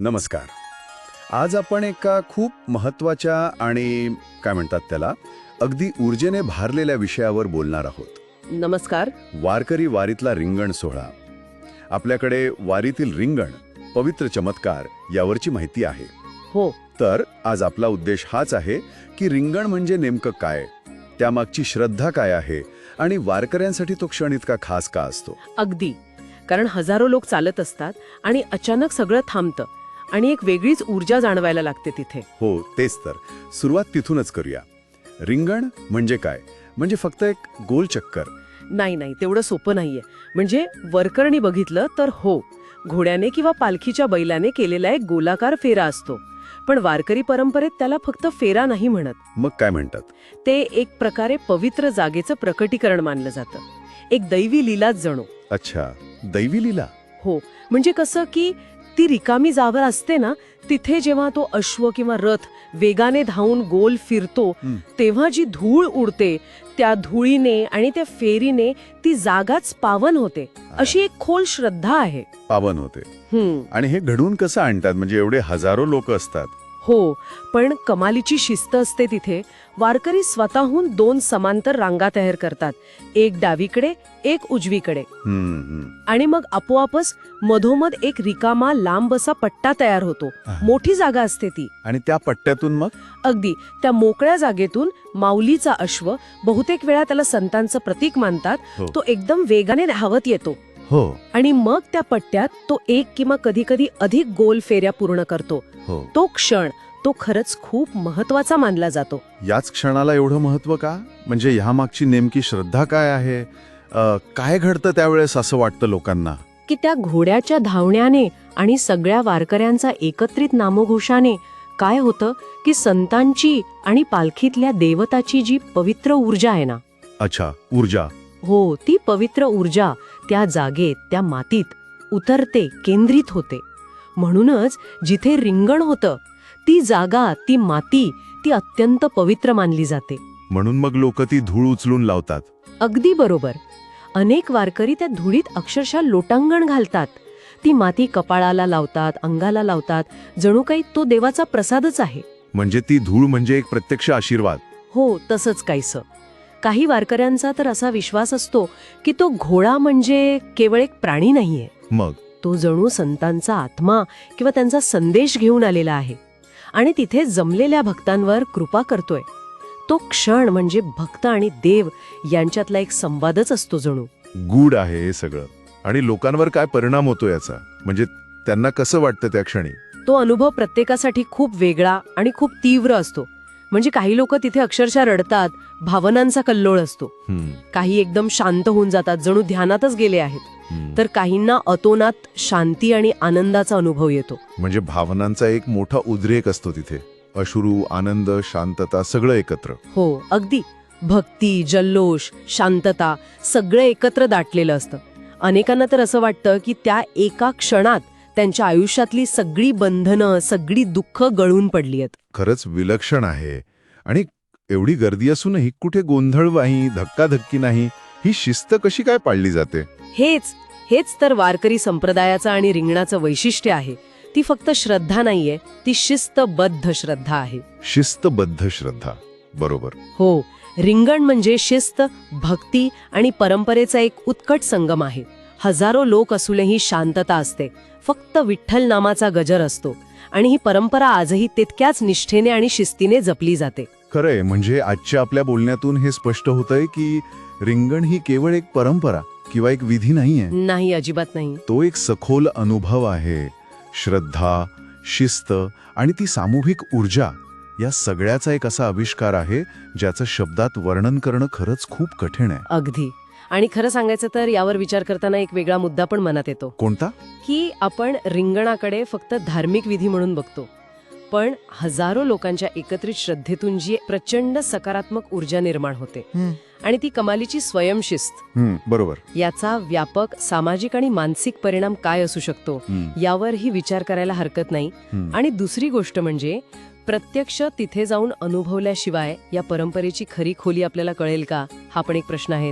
नमस्कार. आज आपण एका खूप महत्त्वाच्या आणि काय म्हणतात त्याला अगदी ऊर्जेने भारलेल्या विषयावर बोलणार आहोत. नमस्कार. वारकरी वारीतला रिंगण सोहळा. आपल्याकडे वारीतील रिंगण पवित्र चमत्कार यावरची माहिती आहे. हो. तर आज आपला उद्देश हाच आहे की रिंगण म्हणजे नेमकं काय? त्यामागची श्रद्धा काय आहे? आणि वारकऱ्यांसाठी तो क्षण इतका खास का असतो? अगदी. कारण हजारो लोक चालत असतात आणि अचानक सगळं थांबतं. आणि एक वेगळीच ऊर्जा जाणवायला लागते तिथे. हो तेच तर. सुरुवात तिथूनच करूया. रिंगण म्हणजे काय? म्हणजे फक्त एक गोल चक्कर. नाही नाही तेवढं सोपं नाहीये. म्हणजे वरकरणी बघितलं तर हो घोड्याने किंवा पालखीच्या बैलाने केलेला एक गोलाकार फेरा असतो. पण वारकरी परंपरेत त्याला फक्त फेरा नाही म्हणत. मग काय म्हणतात? ते एक प्रकारे पवित्र जागेचं प्रकटीकरण मानलं जातं. एक दैवी लीलाच जणू. अच्छा दैवी लीला? हो म्हणजे कसं की ती रिकामी जागा असते ना तिथे जेव्हा तो अश्व किंवा रथ वेगाने धावून गोल फिरतो. तेव्हा जी धूळ उडते त्या धुळीने आणि त्या फेरीने ती जागाच पावन होते. अशी एक खोल श्रद्धा आहे. पावन होते. हम्म. आणि हे घडवून कसं आणतात? म्हणजे एवढे हजारो लोक असतात. हो पण कमालीची शिस्त असते तिथे. वारकरी स्वतःहून दोन समांतर रांगा तयार करतात. एक डावीकडे एक उजवीकडे. आणि मग आपोआपच मधोमध एक रिकामा लांब असा पट्टा तयार होतो. मोठी जागा असते ती. आणि त्या पट्ट्यातून मग? अगदी. त्या मोकळ्या जागेतून माऊलीचा अश्व बहुतेक वेळा त्याला संतांचं प्रतीक मानतात. हो. तो एकदम वेगाने धावत येतो. हो. आणि मग त्या पट्ट्यात तो एक किंवा कधी कधी अधिक गोल फेऱ्या पूर्ण करतो. हो. तो क्षण तो खरंच खूप महत्त्वाचा मानला जातो. याच क्षणाला एवढं महत्त्व का? म्हणजे ह्या मागची नेमकी श्रद्धा काय आहे? अ, काय घडतं त्यावेळेस असं वाटतं लोकांना? की त्या घोड्याच्या धावण्याने आणि सगळ्या वारकऱ्यांचा एकत्रित नामघोषाने काय होतं की संतांची आणि पालखीतल्या देवताची जी पवित्र ऊर्जा आहे ना? अच्छा ऊर्जा. हो ती पवित्र ऊर्जा त्या जागेत त्या मातीत उतरते केंद्रित होते. म्हणूनच जिथे रिंगण होतं ती जागा ती माती ती अत्यंत पवित्र मानली जाते. म्हणून मग लोक ती धूळ उचलून लावतात. अगदी बरोबर. अनेक वारकरी त्या धुळीत अक्षरशः लोटांगण घालतात. ती माती कपाळाला लावतात अंगाला लावतात. जणू काही तो देवाचा प्रसादच आहे. म्हणजे ती धूळ म्हणजे एक प्रत्यक्ष आशीर्वाद. हो तसंच काहीसं. काही वारकऱ्यांचा तर असा विश्वास असतो की तो घोडा म्हणजे केवळ एक प्राणी नाहीये. मग? तो जणू संतांचा आत्मा किंवा त्यांचा संदेश घेऊन आलेला आहे. आणि तिथे जमलेल्या भक्तांवर कृपा करतोय. तो क्षण म्हणजे भक्त आणि देव यांच्यातला एक संवादच असतो जणू. गूढ आहे हे सगळं. आणि लोकांवर काय परिणाम होतो याचा? म्हणजे त्यांना कसं वाटतं त्या क्षणी? तो अनुभव प्रत्येकासाठी खूप वेगळा आणि खूप तीव्र असतो. म्हणजे काही लोक तिथे अक्षरशः रडतात भावनांचा कल्लोळ असतो. काही एकदम शांत होऊन जातात जणू ध्यानातच गेले आहेत. तर काहींना अतोनात शांती आणि आनंदाचा अनुभव येतो. म्हणजे भावनांचा एक मोठा उद्रेक असतो तिथे. अश्रू आनंद शांतता सगळं एकत्र. हो अगदी. भक्ती जल्लोष शांतता सगळं एकत्र दाटलेलं असतं. अनेकांना तर असं वाटतं की त्या एका क्षणात त्यांच्या आयुष्यातली सगळी बंधनं सगळी दुःख गळून पडली आहेत. खरंच विलक्षण आहे. आणि एवढी गर्दी असूनही कुठे गोंधळ नाही धक्काधक्की नाही ही शिस्त कशी काय पाळली जाते? हेच हेच तर वारकरी संप्रदायाचं आणि रिंगणाचं वैशिष्ट्य आहे. ती फक्त श्रद्धा नाहीये ती शिस्तबद्ध श्रद्धा आहे. शिस्तबद्ध श्रद्धा. बरोबर. हो रिंगण म्हणजे शिस्त भक्ती आणि परंपरेचा एक उत्कट संगम आहे. हजारो लोक असूनही शांतता असते. फक्त विठ्ठल नामाचा गजर असतो. आणि ही परंपरा आजही तितक्याच निष्ठेने आणि शिस्तीने जपली जाते. खरंय. म्हणजे आजच्या आपल्या बोलण्यातून हे स्पष्ट होतंय की रिंगण ही केवळ एक परंपरा किंवा एक विधी नाहीये. नाही अजिबात नाही. तो एक सखोल अनुभव आहे. श्रद्धा शिस्त आणि ती सामूहिक ऊर्जा या सगळ्याचा एक असा आविष्कार आहे ज्याचं शब्दात वर्णन करणं खरंच खूप कठीण आहे. अगदी. आणि खरं सांगायचं तर यावर विचार करताना एक वेगळा मुद्दा पण मनात येतो. कोणता? की आपण रिंगणाकडे फक्त धार्मिक विधी म्हणून बघतो पण हजारो लोकांच्या एकत्रित श्रद्धेतून जी प्रचंड सकारात्मक ऊर्जा निर्माण होते आणि ती कमालीची स्वयंशिस्त बरोबर. याचा व्यापक सामाजिक आणि मानसिक परिणाम काय असू शकतो यावरही विचार करायला हरकत नाही. आणि दुसरी गोष्ट म्हणजे प्रत्यक्ष तिथे जाऊन अनुभवल्याशिवाय या परंपरेची खरी खोली आपल्याला कळेल का? हा पण एक प्रश्न आहे.